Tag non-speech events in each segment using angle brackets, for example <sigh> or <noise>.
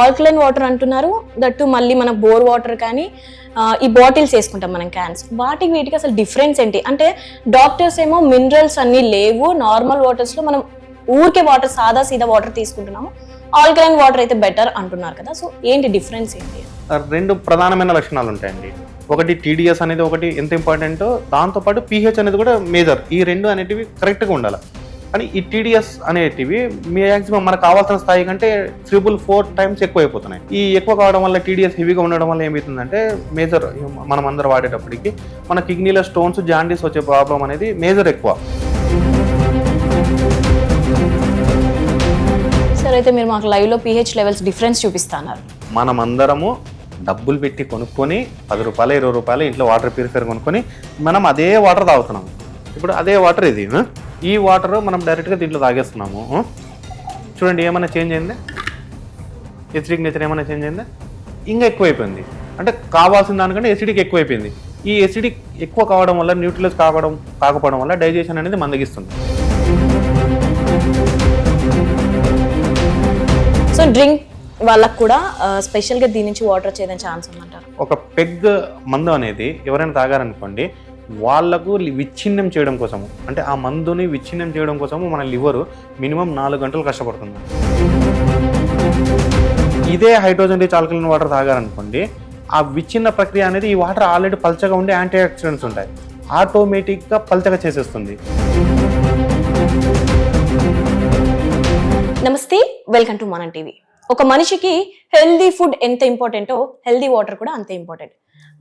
Alkaline water అంటున్నారు. That మళ్ళీ మన బోర్ వాటర్ కానీ ఈ బాటిల్స్ వేసుకుంటాం మనం క్యాన్స్. వాటికి వీటికి అసలు డిఫరెన్స్ ఏంటి? అంటే డాక్టర్స్ ఏమో మినరల్స్ అన్నీ లేవు. నార్మల్ వాటర్స్లో మనం ఊరికే వాటర్ సాదా సీదా వాటర్ తీసుకుంటున్నాము. ఆల్కలైన్ వాటర్ అయితే బెటర్ అంటున్నారు కదా. సో ఏంటి డిఫరెన్స్ ఏంటి? రెండు ప్రధానమైన లక్షణాలు ఉంటాయండి. ఒకటి టీడీఎస్ అనేది ఒకటి ఎంత ఇంపార్టెంటో దాంతోపాటు పీహెచ్ అనేది కూడా మేజర్. ఈ రెండు అనేటివి కరెక్ట్గా ఉండాలి. కానీ ఈ టీడీఎస్ అనేటివి మ్యాక్సిమం మనకు కావాల్సిన స్థాయి కంటే త్రిబుల్ ఫోర్ టైమ్స్ ఎక్కువ అయిపోతున్నాయి ఈ ఎక్కువ కావడం వల్ల టీడీఎస్ హెవీగా ఉండడం వల్ల ఏమవుతుందంటే మేజర్ మనం అందరూ వాడేటప్పటికి మన కిడ్నీలో స్టోన్స్ జాండీస్ వచ్చే ప్రాబ్లం అనేది మేజర్ ఎక్కువ. సరే అయితే మీరు మాకు లైవ్లో పిహెచ్ లెవెల్స్ డిఫరెన్స్ చూపిస్తున్నారు. మనం అందరము డబ్బులు పెట్టి కొనుక్కొని పది రూపాయలు ఇరవై రూపాయలు ఇంట్లో వాటర్ ప్యూరిఫైర్ కొనుక్కొని మనం అదే వాటర్ తాగుతున్నాం. ఇప్పుడు అదే వాటర్ ఇది? ఈ వాటర్ మనం డైరెక్ట్గా దీంట్లో తాగేస్తున్నాము? చూడండి ఏమైనా చేంజ్ అయిందా? ఎసిడిక్ నేచర్ ఏమైనా చేంజ్ అయిందా? ఇంకా ఎక్కువైపోయింది. అంటే కావాల్సిన దానికంటే ఎసిడిక్ ఎక్కువైపోయింది. ఈ ఎసిడిక్ ఎక్కువ కావడం వల్ల న్యూట్రిలస్ కావడం కాకపోవడం వల్ల డైజెషన్ అనేది మందగిస్తుంది. సో డ్రింక్ వాళ్ళకు కూడా స్పెషల్గా దీని నుంచి వాటర్ వచ్చేదని ఛాన్స్ ఉందంటారు. ఒక పెగ్ మందు అనేది ఎవరైనా తాగారనుకోండి వాళ్ళకు విచ్ఛిన్నం చేయడం కోసము. అంటే ఆ మందుని విచ్ఛిన్నం చేయడం కోసము మన లివరు మినిమం నాలుగు గంటలు కష్టపడుతుంది. ఇదే హైడ్రోజన్ రిచ్ ఆల్కలిన్ వాటర్ తాగారనుకోండి ఆ విచ్ఛిన్న ప్రక్రియ అనేది ఈ వాటర్ ఆల్రెడీ పల్చగా ఉండే యాంటీ ఆక్సిడెంట్స్ ఉంటాయి. ఆటోమేటిక్గా పల్చగా చేసేస్తుంది. నమస్తే వెల్కమ్ టు మన టీవీ. ఒక మనిషికి హెల్దీ ఫుడ్ ఎంత ఇంపార్టెంటో హెల్దీ వాటర్ కూడా అంతే ఇంపార్టెంట్.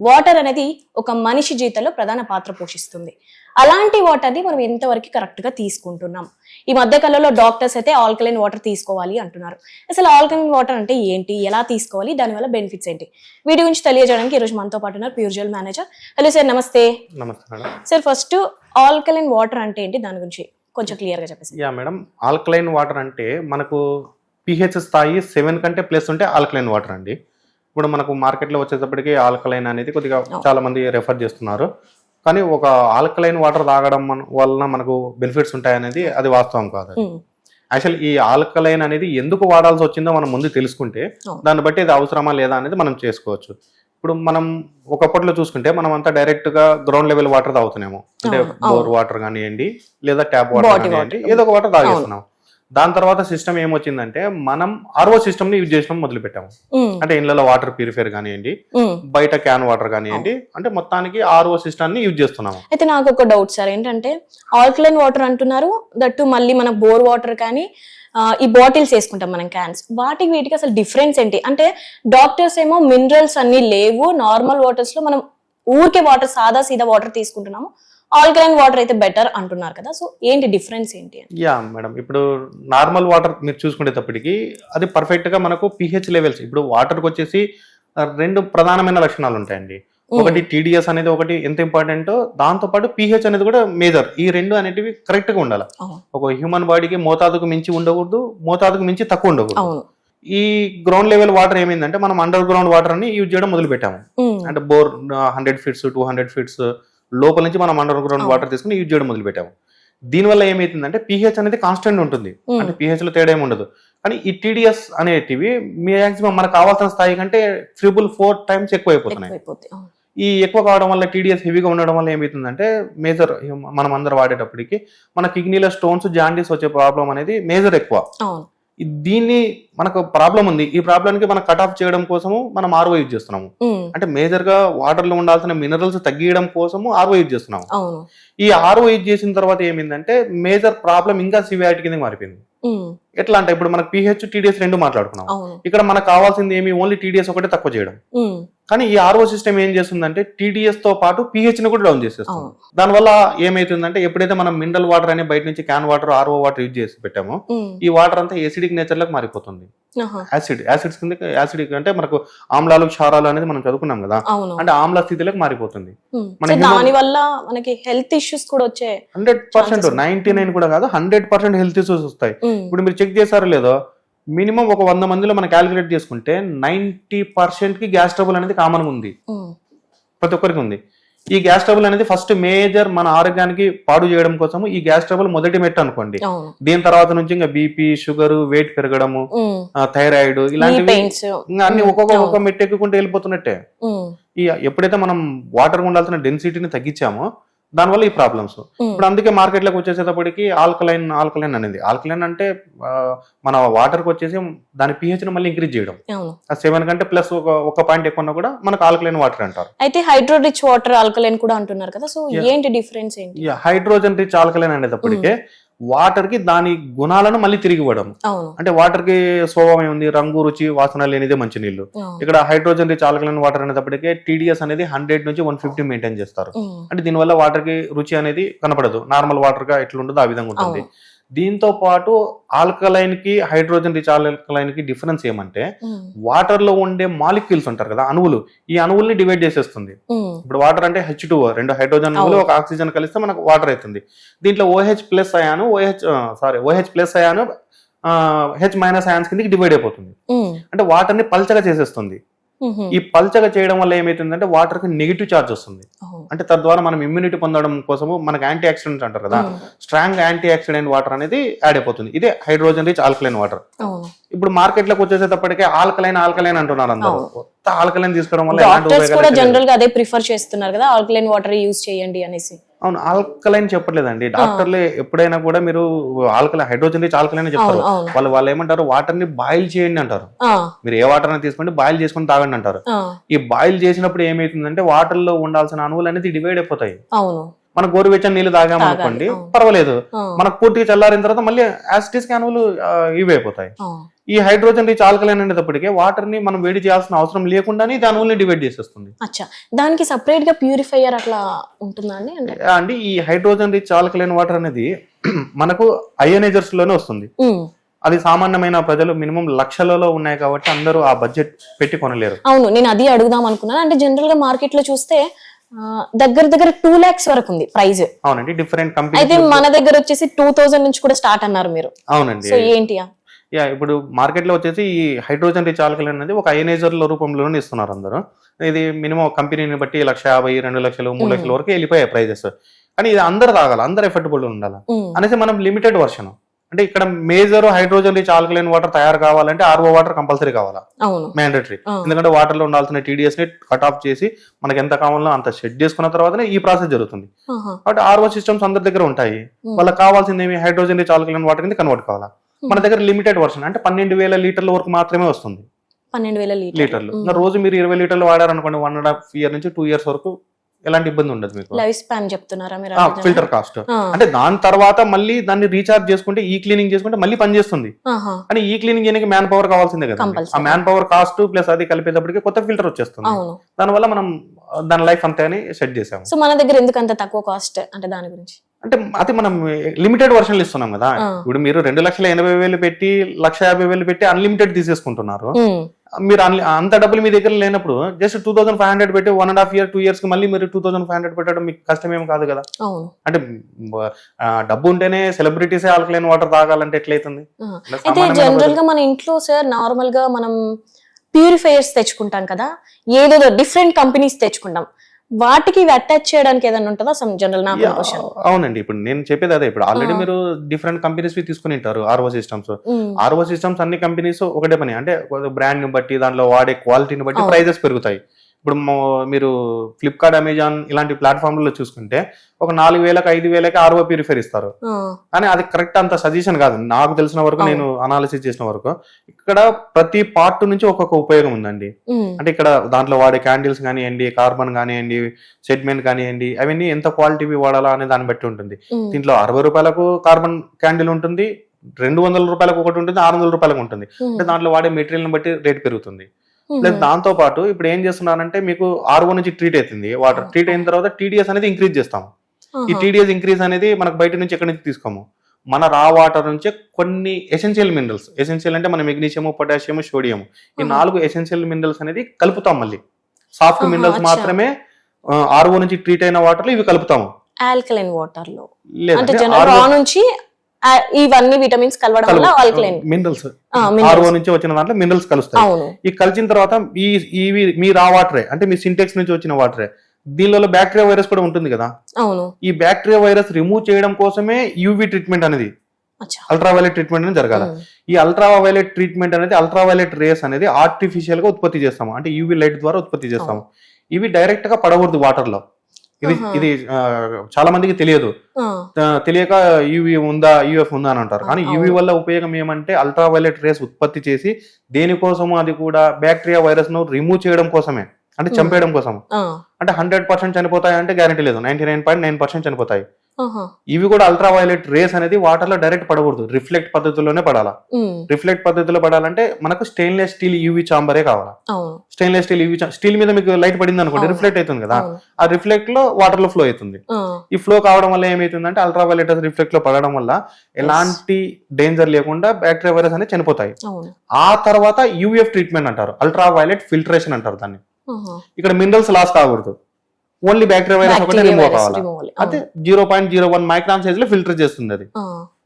వాటర్ అనేది ఒక మనిషి జీవితంలో ప్రధాన పాత్ర పోషిస్తుంది. అలాంటి వాటర్ని మనం ఎంతవరకు కరెక్ట్గా తీసుకుంటున్నాం. ఈ మధ్య కాలంలో డాక్టర్స్ అయితే ఆల్కలైన్ వాటర్ తీసుకోవాలి అంటున్నారు. అసలు ఆల్కలైన్ వాటర్ అంటే ఏంటి? ఎలా తీసుకోవాలి? దానివల్ల బెనిఫిట్స్ ఏంటి? వీటి గురించి తెలియజేయడానికి ఈరోజు మనతో పాటు ఉన్నారు ప్యూర్జల్ మేనేజర్ హలో సార్ నమస్తే. సార్ ఫస్ట్ ఆల్కలైన్ వాటర్ అంటే ఏంటి? దాని గురించి కొంచెం క్లియర్గా చెప్పేసి. యా మేడం ఆల్కలైన్ వాటర్ అంటే మనకు పిహెచ్ స్థాయి సెవెన్ కంటే ప్లస్ ఉంటే ఆల్కలైన్ వాటర్ అండి. ఇప్పుడు మనకు మార్కెట్లో వచ్చేటప్పటికి ఆల్కలైన్ అనేది కొద్దిగా చాలా మంది రెఫర్ చేస్తున్నారు. కానీ ఒక ఆల్కలైన్ వాటర్ తాగడం వలన మనకు బెనిఫిట్స్ ఉంటాయనేది అది వాస్తవం కాదు. యాక్చువల్ ఈ ఆల్కలైన్ అనేది ఎందుకు వాడాల్సి వచ్చిందో మనం ముందు తెలుసుకుంటే. దాన్ని బట్టి ఇది అవసరమా లేదా అనేది మనం చేసుకోవచ్చు. ఇప్పుడు మనం ఒకప్పట్లో చూసుకుంటే మనం అంతా డైరెక్ట్గా గ్రౌండ్ లెవెల్ వాటర్ తాగుతున్నాము అంటే. బోర్ వాటర్ కానివ్వండి లేదా ట్యాప్ వాటర్ కానివ్వండి. ఏదో ఒక వాటర్ తాగేస్తున్నాం దాని తర్వాత సిస్టమ్ ఏమొచ్చిందంటే మనం ఆర్ఓ సిస్టమ్ని యూజ్ చేయడం మొదలు పెట్టాము అంటే ఇళ్ళలో వాటర్ ప్యూరిఫైర్ కానివ్వండి. బయట క్యాన్ వాటర్ కానివ్వండి అంటే మొత్తానికి ఆర్ఓ సిస్టమ్ని యూజ్ చేస్తున్నాము. అయితే నాకు ఒక డౌట్ సార్ ఏంటంటే ఆల్కలైన్ వాటర్ అంటున్నారు దట్టు మళ్ళీ మన బోర్ వాటర్ కానీ ఈ బాటిల్స్ వేసుకుంటాం మనం క్యాన్స్ వాటికి వీటికి అసలు డిఫరెన్స్ ఏంటి? అంటే డాక్టర్స్ ఏమో మినరల్స్ అన్ని లేవు నార్మల్ వాటర్స్లో మనం ఊరికే వాటర్ సాదా సీదా వాటర్ తీసుకుంటున్నాము. ఆల్కలైన్ వాటర్ అయితే బెటర్ అంటున్నారు కదా. సో ఏంటి డిఫరెన్స్ ఏంటి యా మేడం ఇప్పుడు నార్మల్ వాటర్ మీరు చూసుకునేటప్పటికి అది పర్ఫెక్ట్గా మనకు పిహెచ్ లెవెల్స్ ఇప్పుడు వాటర్కి వచ్చేసి రెండు ప్రధానమైన లక్షణాలు ఉంటాయండి. ఒకటి టీడీఎస్ అనేది ఒకటి ఎంత ఇంపార్టెంట్ దాంతోపాటు పిహెచ్ అనేది కూడా మేజర్ ఈ రెండు అనేటివి కరెక్ట్గా ఉండాలి. ఒక హ్యూమన్ బాడీకి మోతాదుకు మించి ఉండకూడదు మోతాదుకు మించి తక్కువ ఉండకూడదు. ఈ గ్రౌండ్ లెవెల్ వాటర్ ఏమైందంటే మనం అండర్ గ్రౌండ్ వాటర్ అని యూజ్ చేయడం మొదలు పెట్టాము అంటే bore hundred feets two hundred feets లోపల నుంచి మనం అండర్ గ్రౌండ్. వాటర్ తీసుకుని యూజ్ చేయడం మొదలు పెట్టాము దీనివల్ల ఏమైతుందంటే పిహెచ్ అనేది కాన్స్టెంట్ ఉంటుంది. అంటే పిహెచ్లో తేడా ఏమి ఉండదు. కానీ ఈ టీడీఎస్ అనేటివి మ్యాక్సిమం మనకు కావాల్సిన స్థాయి కంటే త్రిబుల్ ఫోర్ టైమ్స్ ఎక్కువ అయిపోతున్నాయి. ఈ ఎక్కువ కావడం వల్ల టీడీఎస్ హెవీగా ఉండడం వల్ల ఏమవుతుందంటే మేజర్ మనం అందరూ వాడేటప్పటికి మన కిడ్నీలో స్టోన్స్ జాండీస్ వచ్చే ప్రాబ్లం అనేది మేజర్ ఎక్కువ. దీన్ని మనకు ప్రాబ్లం ఉంది. ఈ ప్రాబ్లంకి మనం కట్ ఆఫ్ చేయడం కోసము మనం ఆర్ఓ యూజ్ చేస్తున్నాము. అంటే మేజర్గా వాటర్లో ఉండాల్సిన మినరల్స్ తగ్గియడం కోసము ఆర్ఓ యూజ్ చేస్తున్నాము. ఈ ఆర్ఓ యూజ్ చేసిన తర్వాత ఏమైందంటే మేజర్ ప్రాబ్లం ఇంకా సివియారిటీ కింద మారిపోయింది. ఎట్లా అంటే ఇప్పుడు మనకు పిహెచ్ టీడీఎస్ రెండు మాట్లాడుకున్నాం. ఇక్కడ మనకు కావాల్సింది ఏమి? ఓన్లీ టీడీఎస్ ఒకటే తక్కువ చేయడం. కానీ ఈ ఆర్ఓ సిస్టమ్ ఏం చేస్తుందంటే టీడీఎస్తో పాటు పిహెచ్ని కూడా డౌన్ చేసేస్తుంది. దానివల్ల ఏమైతుందంటే ఎప్పుడైతే మనం మినరల్ వాటర్ అని బయట నుంచి can water RO water use చేసి పెట్టామో ఈ వాటర్ అంతా ఎసిడిక్ నేచర్లోకి మారిపోతుంది. యాసిడ్ యాసిడ్స్ కింద యాసిడిక్ అంటే మనకు ఆమ్లాలు క్షారాలు అనేది మనం చదువుకున్నాం కదా. అంటే ఆమ్ల స్థితిలోకి మారిపోతుంది. దాని వల్ల మనకి హెల్త్ ఇష్యూస్ కూడా వచ్చే హండ్రెడ్ పర్సెంట్ నైన్టీ నైన్ కూడా కాదు హండ్రెడ్ పర్సెంట్ హెల్త్ ఇష్యూస్ వస్తాయి. ఇప్పుడు మీరు చెక్ చేశారో లేదో మినిమం ఒక వంద మందిలో మనం క్యాలిక్యులేట్ చేసుకుంటే నైన్టీ పర్సెంట్కి గ్యాస్ ట్రబుల్ అనేది కామన్ ఉంది. ప్రతి ఒక్కరికి ఉంది. ఈ గ్యాస్ ట్రబుల్ అనేది ఫస్ట్ మేజర్ మన ఆరోగ్యానికి పాడు చేయడం కోసము ఈ గ్యాస్ ట్రబుల్ మొదటి మెట్టు అనుకోండి. దీని తర్వాత నుంచి ఇంకా బీపీ షుగర్ వెయిట్ పెరగడము. థైరాయిడ్ ఇలాంటివి ఇంకా అన్ని ఒక్కొక్క ఒక్కొక్క మెట్టు ఎక్కుకుంటూ వెళ్ళిపోతున్నట్టే. ఈ ఎప్పుడైతే మనం వాటర్ ఉండాల్సిన డెన్సిటీని తగ్గించామో దానివల్ల ఈ ప్రాబ్లమ్స్. ఇప్పుడు అందుకే మార్కెట్లోకి వచ్చేసేటప్పటికి ఆల్కలైన్ ఆల్కలైన్ అనేది. ఆల్కలైన్ అంటే మన వాటర్కి వచ్చేసి దాని pH ని మళ్ళీ ఇంక్రీజ్ చేయడం. సెవెన్ కంటే ప్లస్ ఒక ఒక పాయింట్ ఎక్కువ ఉన్నా కూడా మనకు ఆల్కలైన్ వాటర్ అంటారు. అయితే హైడ్రో రిచ్ వాటర్ ఆల్కలైన్ కూడా అంటున్నారు కదా. సో ఏంటి డిఫరెన్స్ ఏంటి? హైడ్రోజన్ రిచ్ ఆల్కలైన్ అనేటప్పటికే వాటర్కి దాని గుణాలను మళ్ళీ తిరిగి ఇవ్వడం అంటే వాటర్కి స్వభావం ఉంది రంగు రుచి వాసన లేనిదే మంచి అవును. ఇక్కడ హైడ్రోజన్ రిచ్ ఆల్కలైన్ వాటర్ అనేటప్పటికే టీడీఎస్ అనేది హండ్రెడ్ నుంచి వన్ ఫిఫ్టీ మెయింటైన్ చేస్తారు. అంటే దీనివల్ల వాటర్కి రుచి అనేది కనపడదు నార్మల్ వాటర్గా ఎట్లా ఉంటుందో ఆ విధంగా ఉంటుంది. దీంతో పాటు ఆల్కలైన్కి హైడ్రోజన్ రిచ్ ఆల్కలైన్కి డిఫరెన్స్ ఏమంటే. వాటర్లో ఉండే మాలిక్యూల్స్ ఉంటారు కదా అణువులు ఈ అణువుల్ని డివైడ్ చేసేస్తుంది. ఇప్పుడు వాటర్ అంటే హెచ్ టూ రెండు హైడ్రోజన్. ఒక ఆక్సిజన్ కలిస్తే మనకు వాటర్ అవుతుంది దీంట్లో OH plus ion OH sorry OH plus ion H minus ions కిందకి డివైడ్ అయిపోతుంది. అంటే వాటర్ని పల్చగా చేసేస్తుంది. ఈ పల్చగా చేయడం వల్ల ఏమైతుందంటే వాటర్కి నెగిటివ్ చార్జ్ వస్తుంది. అంటే తద్వారా మనం ఇమ్యూనిటీ పొందడం కోసము మనకి యాంటీ ఆక్సిడెంట్స్ అంటారు కదా. స్ట్రాంగ్ యాంటీ ఆక్సిడెంట్ వాటర్ అనేది యాడ్ అయిపోతుంది ఇదే హైడ్రోజన్ రిచ్ ఆల్కలైన్ వాటర్ ఇప్పుడు మార్కెట్లోకి వచ్చేసేటప్పటికే ఆల్కలైన్ ఆల్కలైన్ అంటున్నారు అందరూ. కొత్త ఆల్కలైన్ తీసుకోవడం వల్ల. జనరల్గా అదే ప్రిఫర్ చేస్తున్నారు కదా ఆల్కలైన్ వాటర్ యూజ్ చేయండి అనేసి అవును ఆల్కలైన్ చెప్పట్లేదండి. డాక్టర్లు ఎప్పుడైనా కూడా మీరు ఆల్కలైన్ హైడ్రోజన్ రిచ్ ఆల్కలైన్ చెప్తారు. వాళ్ళు వాళ్ళు ఏమంటారు వాటర్ని బాయిల్ చేయండి అంటారు. మీరు ఏ వాటర్ అని తీసుకోండి బాయిల్ చేసుకొని తాగండి అంటారు. ఈ బాయిల్ చేసినప్పుడు ఏమైతుందంటే వాటర్లో ఉండాల్సిన అణువులు అనేది డివైడ్ అయిపోతాయి. మన గోరువెచ్చని నీళ్ళు తాగామనుకోండి అవును. పర్వాలేదు. మనకు పూర్తిగా చల్లారిన తర్వాత మళ్ళీ యాసిటీస్ అణువులు ఆ, ఇవి అయిపోతాయి. ఈ హైడ్రోజన్ రిచ్ ఆల్కలైన్ అనేటప్పటికే వాటర్ని మనం వేడి చేయాల్సిన అవసరం లేకుండానే ఇది అణువుల్ని డివైడ్ చేసేస్తుంది. అచ్చా. దానికి సపరేట్గా ప్యూరిఫైయర్ అట్లా ఉంటుందా అండి అండి ఈ హైడ్రోజన్ రిచ్ ఆల్కలైన్ వాటర్ అనేది <clears throat> మనకు అయోనైజర్స్లోనే వస్తుంది అది సామాన్యమైన ప్రజలు మినిమం లక్షలలో ఉన్నాయి కాబట్టి అందరూ ఆ బడ్జెట్ పెట్టి కొనలేరు. అవును నేను అది అడుగుదాం అనుకున్నాను. అంటే జనరల్గా మార్కెట్లో చూస్తే దగ్గర దగ్గర టూ లాక్స్ వరకు ఉంది ప్రైస్ అవునండి డిఫరెంట్ అయితే కంపెనీ మన దగ్గర వచ్చేసి టూ థౌజండ్ నుంచి కూడా స్టార్ట్ అన్నారు మీరు. అవునండి. సో ఏంటి? యా ఇప్పుడు మార్కెట్లో వచ్చేసి ఈ హైడ్రోజన్ రిచ్ ఆల్కలైన్ అనేది ఒక అయనైజర్ రూపంలోనే ఇస్తున్నారు అందరూ. ఇది మినిమం కంపెనీని బట్టి లక్ష యాభై రెండు లక్షలు మూడు లక్షల వరకు వెళ్ళిపోయాయి ప్రైజెస్ కానీ ఇది అందరు తాగాలి అందరు ఎఫర్టబుల్ ఉండాలి? ఉమ్, అనేసి మనం లిమిటెడ్ వర్షన్ అంటే ఇక్కడ major hydrogen rich alkaline water తయారు కావాలంటే ఆర్ఓ వాటర్ కంపల్సరీ కావాలా? మ్యాండేటరీ. ఎందుకంటే వాటర్లో ఉండాల్సిన టీడీఎస్ని కట్ ఆఫ్ చేసి మనకి ఎంత కావాలో అంత సెట్ చేసుకున్న తర్వాతనే ఈ ప్రాసెస్ జరుగుతుంది. కాబట్టి ఆర్ఓ సిస్టమ్స్ అందరి దగ్గర ఉంటాయి. వాళ్ళకి కావాల్సింది ఏమి? హైడ్రోజన్ రిచ్ ఆల్కలైన్ వాటర్ కింద కన్వర్ట్ కావాలా? మన దగ్గర లిమిటెడ్ వర్షన్ అంటే పన్నెండు వేల లీటర్ల వరకు మాత్రమే వస్తుంది. పన్నెండు వేల లీటర్ లీటర్లు. రోజు మీరు ఇరవై లీటర్లు వాడారనుకోండి వన్ అండ్ హాఫ్ ఇయర్ నుంచి టూ ఇయర్స్ వరకు ఎలాంటి ఇబ్బంది ఉండదు మీకు? లైఫ్ స్పాన్ చెప్తున్నారా మీరు ఫిల్టర్ కాస్ట్. అంటే దాని తర్వాత మళ్ళీ దాన్ని రీఛార్జ్ చేసుకుంటే ఈ క్లీనింగ్ చేసుకుంటే మళ్ళీ పనిచేస్తుంది కానీ ఈ క్లీనింగ్ చేయడానికి మ్యాన్ పవర్ కావాల్సిందే కదా. ఆ మ్యాన్ పవర్ కాస్ట్ ప్లస్ అది కలిపేటప్పటికి కొత్త ఫిల్టర్ వచ్చేస్తుంది. దానివల్ల మనం దాని లైఫ్ అంతే అని సెట్ చేసాము సో మన దగ్గర ఎందుకు అంత తక్కువ కాస్ట్ అంటే దాని గురించి? అంటే అది మనం లిమిటెడ్ వర్షన్లు ఇస్తున్నాం కదా. ఇప్పుడు మీరు రెండు లక్షల ఎనభై వేలు పెట్టి లక్ష యాభై వేలు పెట్టి అన్లిమిటెడ్ తీసేసుకుంటున్నారు. మీరు అంత డబ్బులు మీ దగ్గర లేనప్పుడు just two thousand five hundred పెట్టి one and half year two ఇయర్స్కి మళ్ళీ మీరు టూ థౌసండ్ ఫైవ్ హండ్రెడ్ పెట్టడం మీకు కష్టం ఏం కాదు. కదా అంటే డబ్బు ఉంటేనే సెలబ్రిటీసే ఆల్కలైన్ వాటర్ తాగాలంటే ఎట్లయితుంది? అయితే జనరల్గా మన ఇంట్లో సార్ నార్మల్గా మనం ప్యూరిఫైయర్స్ తెచ్చుకుంటాం కదా. ఏదేదో డిఫరెంట్ కంపెనీస్ తెచ్చుకుంటాం. వాటికి ఇవి అటాచ్ చేయడానికి ఏదైనా ఉంటుందా? సమ్ జనరల్ క్వశ్చన్ అవునండి. ఇప్పుడు నేను చెప్పేది అదే. ఇప్పుడు ఆల్రెడీ. మీరు డిఫరెంట్ కంపెనీస్ తీసుకుని ఉంటారు ఆర్ఓ సిస్టమ్స్ ఆర్ఓ సిస్టమ్స్ అన్ని కంపెనీస్ ఒకటే పని. అంటే బ్రాండ్ని బట్టి దాంట్లో వాడే క్వాలిటీని బట్టి. ప్రైజెస్ పెరుగుతాయి. ఇప్పుడు మీరు ఫ్లిప్కార్ట్ అమెజాన్ ఇలాంటి ప్లాట్ఫామ్లలో చూసుకుంటే ఒక నాలుగు వేలకు ఐదు వేలకి ఆర్ఓ ప్యూరిఫైర్ ఇస్తారు. కానీ అది కరెక్ట్ అంత సజెషన్ కాదు. నాకు తెలిసిన వరకు. నేను అనాలిసిస్ చేసిన వరకు ఇక్కడ ప్రతి పార్ట్ నుంచి ఒక్కొక్క ఉపయోగం ఉందండి. అంటే ఇక్కడ దాంట్లో వాడే క్యాండిల్స్ కానివ్వండి కార్బన్ కానివ్వండి సెగ్మెంట్ కానివ్వండి అవన్నీ ఎంత క్వాలిటీవి వాడాలా అనే దాన్ని బట్టి ఉంటుంది. దీంట్లో అరవై రూపాయలకు కార్బన్ క్యాండిల్ ఉంటుంది రెండు వందల రూపాయలకు ఒకటి ఉంటుంది ఆరు వందల రూపాయలకు ఉంటుంది. అంటే దాంట్లో వాడే మెటీరియల్ని బట్టి రేట్ పెరుగుతుంది. ప్లస్ దాంతో పాటు ఇప్పుడు ఏం చేస్తున్నారంటే మీకు ఆర్ఓ నుంచి ట్రీట్ అవుతుంది. వాటర్ ట్రీట్ అయిన తర్వాత టీడీఎస్ అనేది ఇంక్రీజ్ చేస్తాం ఈ టీడీఎస్ ఇంక్రీజ్ అనేది మనకు బయట నుంచి ఎక్కడి నుంచి తీసుకోము? మన రా వాటర్ నుంచే కొన్ని ఎసెన్షియల్ మినరల్స్ ఎసెన్షియల్ అంటే మన మెగ్నీషియం పొటాషియం సోడియం ఈ. నాలుగు ఎసెన్షియల్ మినరల్స్ అనేది కలుపుతాం మళ్ళీ. Soft minerals. మాత్రమే ఆర్ఓ నుంచి ట్రీట్ అయిన వాటర్లో ఇవి కలుపుతాము. ఆల్కలైన్ వాటర్లో. అంటే రా నుంచి ఇవన్నీ విటమిన్స్ కలవడం వల్ల ఆల్కలైన్. మినరల్స్. ఆర్ఓ నుంచి వచ్చిన దాంట్లో మినరల్స్ కలుస్తాయి. ఈ కలిసిన తర్వాత ఈ ఇవి మీ రా వాటరే అంటే మీ సింటెక్స్ నుంచి వచ్చిన వాటరే దీనిలో బ్యాక్టీరియా వైరస్ కూడా ఉంటుంది కదా? అవును. ఈ బ్యాక్టీరియా వైరస్ రిమూవ్ చేయడం కోసమే యూవి ట్రీట్మెంట్ అనేది అల్ట్రావైలెట్ ట్రీట్మెంట్ అనేది జరగాలి. ఈ అల్ట్రావైలెట్ ట్రీట్మెంట్ అనేది అల్ట్రావైలెట్ రేస్ అనేది ఆర్టిఫిషియల్గా ఉత్పత్తి చేస్తాము. అంటే యూవి లైట్ ద్వారా ఉత్పత్తి చేస్తాము. ఇవి డైరెక్ట్గా పడకూడదు వాటర్లో. ఇది. ఇది చాలా మందికి తెలియదు. తెలియక యూవి ఉందా యూఎఫ్ ఉందా అని అంటారు. కానీ. యూవి వల్ల ఉపయోగం ఏమంటే అల్ట్రావైలెట్ రేస్ ఉత్పత్తి చేసి దేనికోసము అది కూడా బ్యాక్టీరియా వైరస్ను రిమూవ్ చేయడం కోసమే. అంటే. చంపేయడం కోసం అంటే హండ్రెడ్ పర్సెంట్ చనిపోతాయి అంటే గ్యారంటీ లేదు. Ninety nine point nine percent చనిపోతాయి. ఇవి కూడా అల్ట్రావైలెట్ రేస్ అనేది వాటర్లో డైరెక్ట్ పడకూడదు. రిఫ్లెక్ట్ పద్ధతిలోనే పడాలా. రిఫ్లెక్ట్ పద్ధతిలో పడాలంటే మనకు స్టెయిన్లెస్ స్టీల్ యూవి చాంబరే కావాలా. స్టెయిన్లెస్ స్టీల్ యూవి స్టీల్ మీద మీకు లైట్ పడింది అనుకోండి. రిఫ్లెక్ట్ అవుతుంది కదా. ఆ రిఫ్లెక్ట్లో వాటర్లో ఫ్లో అవుతుంది. ఈ ఫ్లో కావడం వల్ల ఏమైతుందంటే అల్ట్రావైలెట్ రిఫ్లెక్ట్లో పడడం వల్ల ఎలాంటి డేంజర్ లేకుండా బ్యాక్టీరియా వైరస్ అనేది చనిపోతాయి. ఆ తర్వాత యూఎఫ్ ట్రీట్మెంట్ అంటారు. అల్ట్రావైలెట్ ఫిల్టరేషన్ అంటారు దాన్ని. ఇక్కడ మినరల్స్ లాస్ కాకూడదు. ఓన్లీ బ్యాక్టీరియా వైరస్ ఒకటే రిమూవ్ కావాలి. అదే zero point zero one micron సైజ్లో ఫిల్టర్ చేస్తుంది అది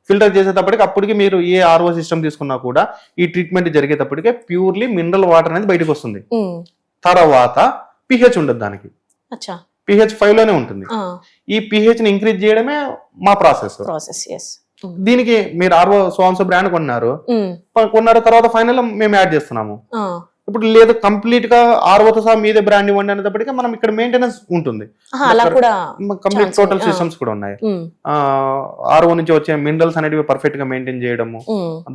ఫిల్టర్ చేసేటప్పటికి అప్పటికి మీరు ఏ ఆర్ఓ సిస్టమ్ తీసుకున్నా కూడా ఈ ట్రీట్మెంట్ జరిగేటప్పటికే ప్యూర్లీ మినరల్ వాటర్ అనేది బయటకు వస్తుంది. తర్వాత పిహెచ్ ఉండదు దానికి. పిహెచ్ ఫైవ్లోనే ఉంటుంది. ఈ పిహెచ్ని ఇంక్రీజ్ చేయడమే మా ప్రాసెస్ దీనికి మీరు ఆర్ఓ సోన్సో బ్రాండ్ కొన్నారు. కొన్నారు తర్వాత ఫైనల్ మేము యాడ్ చేస్తున్నాము. ఇప్పుడు లేదు కంప్లీట్గా ఆర్ఓతో సహా మీదే బ్రాండ్ ఇవ్వండి అనేటప్పటికీ మనం ఇక్కడ మెయింటెనెన్స్ ఉంటుంది. ఆహా, అలా కూడా కంప్లీట్ టోటల్. సిస్టమ్స్ కూడా ఉన్నాయి. ఆర్ఓ నుంచి వచ్చే మినరల్స్ అనేవి పర్ఫెక్ట్గా మెయింటైన్ చేయడము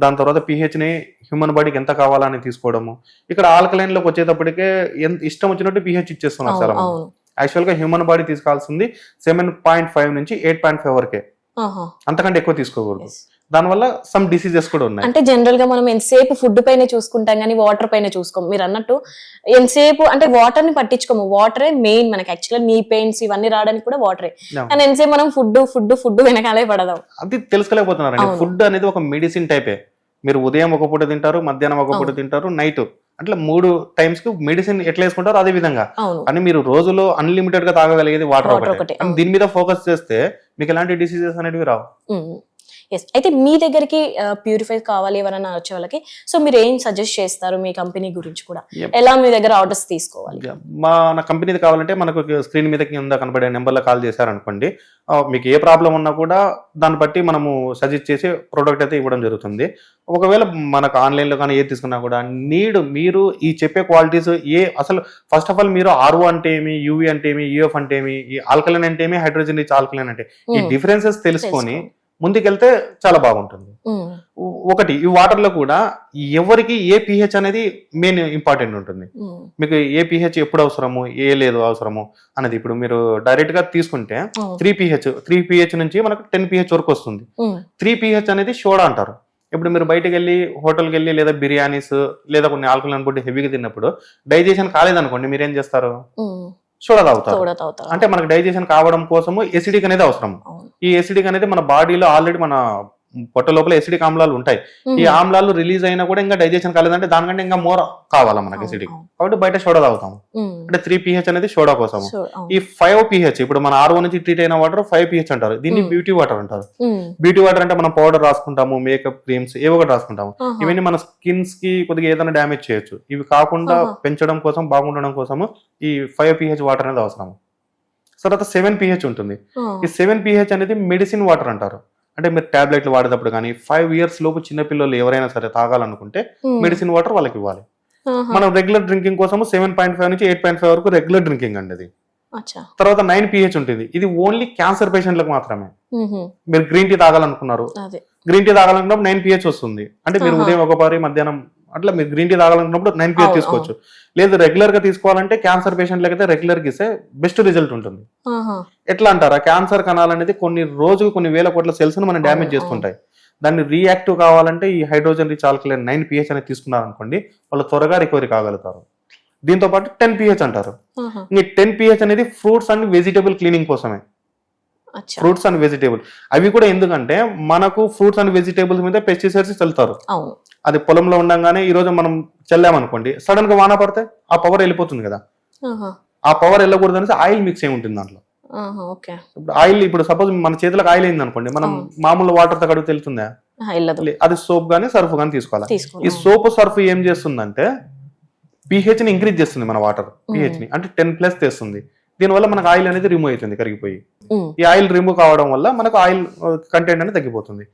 దాని తర్వాత pH ని హ్యూమన్ బాడీకి ఎంత కావాలని తీసుకోవడము. ఇక్కడ ఆల్కలైన్లోకి వచ్చేటప్పటికే ఎంత ఇష్టం వచ్చినట్టు పిహెచ్ చాలా అవును యాక్చువల్గా హ్యూమన్ బాడీ తీసుకోవాల్సింది సెవెన్ పాయింట్ ఫైవ్ నుంచి ఎయిట్ పాయింట్ ఫైవ్ వరకే. అంతకంటే ఎక్కువ తీసుకోకూడదు. దానివల్ల సమ్ డిసీజెస్ కూడా ఉన్నాయి. అంటే జనరల్గా మనం ఎంతసేపు ఫుడ్ పైన చూసుకుంటాం కానీ వాటర్ పైన చూసుకోము మీరు అన్నట్టు ఎంతసేపు అంటే వాటర్ని పట్టించుకోము. వాటరే మెయిన్ మనకి యాక్చువల్గా నీ పెయిన్స్ ఇవన్నీ రావడానికి కూడా వాటరే. కానీ ఎంతసేపు మనం ఫుడ్ ఫుడ్ ఫుడ్ వెనకాలే పడదాం. అది తెలుసుకోలేకపోతున్నారండి. అవును. ఫుడ్ అనేది ఒక మెడిసిన్ టైపే మీరు ఉదయం ఒక పూట తింటారు మధ్యాహ్నం ఒక పూట. తింటారు నైట్ అట్లా మూడు టైమ్స్కి మెడిసిన్ ఎట్లా వేసుకుంటారో అదే విధంగా. కానీ మీరు రోజులో అన్లిమిటెడ్గా తాగగలిగేది వాటర్ ఒకటే. దీని మీద ఫోకస్ చేస్తే మీకు ఎలాంటి డిసీజెస్ అనేవి రావు. ఎస్ అయితే మీ దగ్గరికి ప్యూరిఫై కావాలి ఎవరైనా వచ్చే వాళ్ళకి సో మీరు ఏం సజెస్ట్ చేస్తారు మీ కంపెనీ గురించి కూడా. ఎలా మీ దగ్గర ఆర్డర్స్ తీసుకోవాలి? మా నా కంపెనీది కావాలంటే మనకు స్క్రీన్ మీద కింద కనబడే నెంబర్లో కాల్ చేశారనుకోండి మీకు ఏ ప్రాబ్లం ఉన్నా కూడా దాన్ని బట్టి మనము సజెస్ట్ చేసి ప్రోడక్ట్ అయితే ఇవ్వడం జరుగుతుంది. ఒకవేళ మనకు ఆన్లైన్లో కానీ ఏది తీసుకున్నా కూడా నీడ్ మీరు ఈ చెప్పే క్వాలిటీస్ ఏ అసలు ఫస్ట్ ఆఫ్ ఆల్ మీరు ఆర్ఓ అంటే ఏమి యూవి అంటే ఏమి యూఎఫ్ అంటే ఏమి ఈ ఆల్కలైన్ అంటే ఏమి హైడ్రోజన్ రిచ్ ఆల్కలైన్ అంటే ఈ డిఫరెన్సెస్ తెలుసుకొని తెలుసుకో. ముందుకెళ్తే చాలా బాగుంటుంది. ఒకటి ఈ వాటర్లో కూడా ఎవరికి ఏ పిహెచ్ అనేది మెయిన్ ఇంపార్టెంట్ ఉంటుంది. మీకు ఏ పిహెచ్ ఎప్పుడు అవసరము ఏ లేదు అవసరము అనేది ఇప్పుడు మీరు డైరెక్ట్గా తీసుకుంటే. త్రీ పిహెచ్ త్రీ పిహెచ్ నుంచి మనకు టెన్ పిహెచ్ వరకు వస్తుంది. త్రీ పిహెచ్ అనేది షోడా అంటారు. ఇప్పుడు మీరు బయటకు వెళ్ళి హోటల్కి వెళ్ళి లేదా బిర్యానీస్ లేదా కొన్ని ఆల్కహాల్ ఫుడ్ హెవీగా తిన్నప్పుడు డైజెషన్ కాలేదనుకోండి మీరు ఏం చేస్తారు సోడా తాగుతారు అంటే మనకు డైజెషన్ కావడం కోసము ఎసిడిక్ అనేది అవసరం. ఈ ఎసిడిక్ అనేది మన బాడీలో ఆల్రెడీ మన పొట్ట లోపల ఎసిడిక్ ఆమ్లాలు ఉంటాయి. ఈ ఆమ్లాలు రిలీజ్ అయినా కూడా ఇంకా డైజెషన్ కాలేదంటే దానికంటే ఇంకా మోర్ కావాలా మనకి ఎసిడిక్. కాబట్టి బయట సోడా తాగుతాం ఉమ్, అంటే త్రీ పిహెచ్ అనేది సోడా కోసం. ఈ ఫైవ్ పిహెచ్ ఇప్పుడు మన ఆర్ఓ నుంచి ట్రీట్ అయిన వాటర్ ఫైవ్ పిహెచ్ అంటారు. దీన్ని. బ్యూటీ వాటర్ అంటారు. బ్యూటీ వాటర్ అంటే మనం పౌడర్ రాసుకుంటాము మేకప్ క్రీమ్స్ ఏవో ఒకటి రాసుకుంటాము. ఇవన్నీ మన స్కిన్స్కి కొద్దిగా ఏదైనా డ్యామేజ్ చేయొచ్చు. ఇవి కాకుండా. పెంచడం కోసం బాగుండడం కోసము ఈ ఫైవ్ పిహెచ్ వాటర్ అనేది అవసరం తర్వాత సెవెన్ పిహెచ్ ఉంటుంది. ఈ సెవెన్ పిహెచ్ అనేది మెడిసిన్ వాటర్ అంటారు. అంటే మీరు టాబ్లెట్లు వాడేటప్పుడు కానీ ఫైవ్ ఇయర్స్ లోపు చిన్న పిల్లలు ఎవరైనా సరే తాగాలనుకుంటే ఉమ్, మెడిసిన్ వాటర్ వాళ్ళకి ఇవ్వాలి. మనం రెగ్యులర్ డ్రింకింగ్ కోసం సెవెన్ పాయింట్ ఫైవ్ నుంచి ఎయిట్ పాయింట్ ఫైవ్ వరకు రెగ్యులర్ డ్రింకింగ్ అండి అది. తర్వాత నైన్ పిహెచ్ ఉంటుంది. ఇది ఓన్లీ క్యాన్సర్ పేషెంట్లకు మాత్రమే. మీరు గ్రీన్ టీ తాగాలనుకున్నారు. గ్రీన్ టీ తాగాలనుకున్నప్పుడు నైన్ పిహెచ్ వస్తుంది. అంటే మీరు. ఉదయం ఒక పారి మధ్యాహ్నం అట్లా మీరు గ్రీన్ టీ తాగాలనుకున్నప్పుడు నైన్ అవును, తీసుకోవచ్చు. లేదు రెగ్యులర్గా తీసుకోవాలంటే క్యాన్సర్ పేషెంట్లకి అయితే రెగ్యులర్కి ఇస్తే బెస్ట్ రిజల్ట్ ఉంటుంది. ఎట్లా అంటారా? క్యాన్సర్ కణాలు అనేది కొన్ని రోజుకు కొన్ని వేల కోట్ల సెల్స్ని మనం డ్యామేజ్ చేస్తుంటాయి. దాన్ని రియాక్టివ్ కావాలంటే ఈ hydrogen rich alkaline nine pH అనేది తీసుకున్నారు అనుకోండి వాళ్ళు త్వరగా రికవరీ కాగలుగుతారు. దీంతో పాటు టెన్ పిహెచ్ అంటారు. ఈ టెన్ పిహెచ్ అనేది ఫ్రూట్స్ అండ్ వెజిటేబుల్ క్లీనింగ్ కోసమే. Fruits and vegetable. అవి కూడా ఎందుకంటే మనకు ఫ్రూట్స్ అండ్ వెజిటేబుల్స్ మీద పెస్టిసైడ్స్ చల్లుతారు. అది పొలంలో ఉండగానే ఈ రోజు మనం చల్లామనుకోండి సడన్గా వాన పడితే ఆ పవర్ వెళ్ళిపోతుంది కదా. ఆ పవర్ వెళ్ళకూడదు అనేసి ఆయిల్ మిక్స్ అయి ఉంటుంది దాంట్లో. ఇప్పుడు ఆయిల్ ఇప్పుడు సపోజ్ మన చేతులకు ఆయిల్ అయింది అనుకోండి మనం. మామూలు వాటర్తో కడుగు తెలుతుందా అది సోప్ గానీ సర్ఫ్ గానీ తీసుకోవాలి. ఈ సోప్ సర్ఫ్ ఏం చేస్తుందంటే pH ని ఇంక్రీజ్ చేస్తుంది మన వాటర్. pH ని అంటే టెన్ ప్లస్ తెస్తుంది. దీనివల్ల మనకు ఆయిల్ అనేది రిమూవ్ అవుతుంది కరిగిపోయి. ఈ ఆయిల్ రిమూవ్ కావడం వల్ల మనకు ఆయిల్ కంటెంట్ అనేది తగ్గిపోతుంది.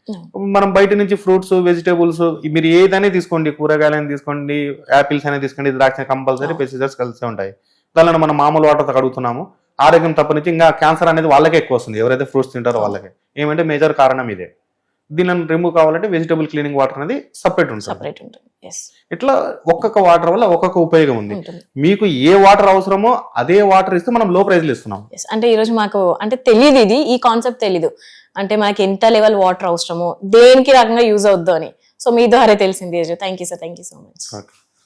మనం బయట నుంచి ఫ్రూట్స్ వెజిటేబుల్స్ మీరు ఏదైనా తీసుకోండి కూరగాయలని తీసుకోండి యాపిల్స్ అనేది తీసుకోండి ద్రాక్ష కంపల్సరీ పెస్టిసైడ్స్ కలిసి ఉంటాయి. దానిలో మనం మామూలు వాటర్ కడుగుతున్నాము ఆరోగ్యం తప్పనిచ్చి ఇంకా క్యాన్సర్ అనేది వాళ్ళకే ఎక్కువ వస్తుంది. ఎవరైతే ఫ్రూట్స్ తింటారో వాళ్ళకే. ఏమంటే మేజర్ కారణం ఇదే. దీనిని రిమూవ్ కావాలంటే వెజిటేబుల్ క్లీనింగ్ వాటర్ అనేది సపరేట్ ఉంటుంది. సపరేట్ ఉంటుంది. ఇట్లా ఒక్కొక్క వాటర్ వల్ల ఒక్కొక్క ఉపయోగం ఉంది. మీకు ఏ వాటర్ అవసరమో అదే వాటర్ ఇస్తే మనం లో ప్రైజ్లు ఇస్తున్నాం అంటే ఈరోజు మాకు అంటే తెలియదు ఇది ఈ కాన్సెప్ట్ తెలీదు. అంటే మనకి ఎంత లెవెల్ వాటర్ అవసరమో దేనికి రకంగా యూజ్ అవుద్దో అని. సో మీ ద్వారా తెలిసింది thank you sir thank you so much okay